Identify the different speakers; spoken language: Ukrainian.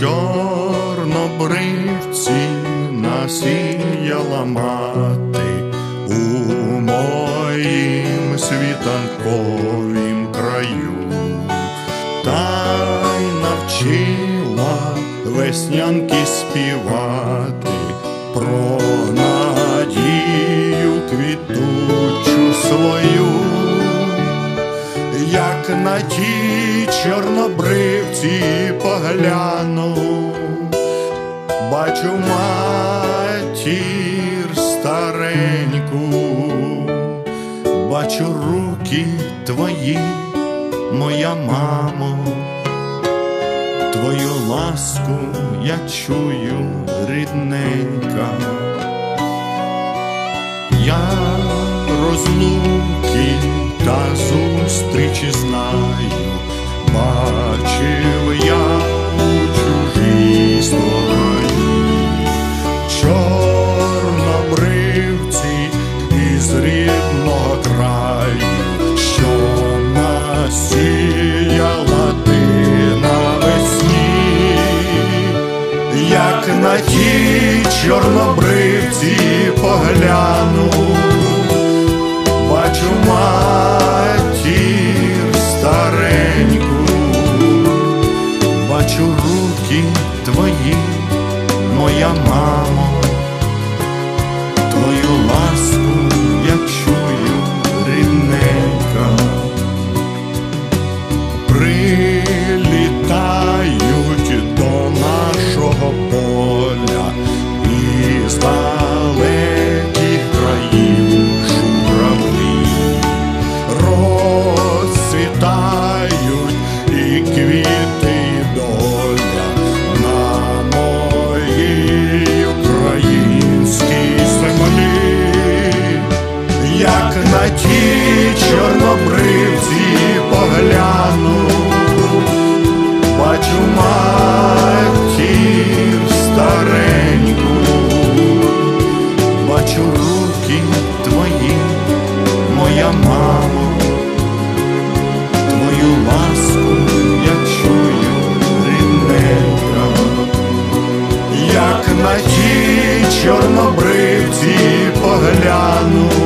Speaker 1: Чорнобривці насіяла мати у моїм світанковім краю, та й навчила веснянки співати про як на ті чорнобривці погляну, бачу матір стареньку, бачу руки твої, моя мамо, твою ласку я чую, рідненька. Я розлуки та зустрічі знаю, бачив я у чужій стороні, чорнобривці із рідного краю, що насіяла ти навесні, як на ті чорнобривці погляну бачу руки твої, моя мамо, твою ласку. ті чорнобривці погляну.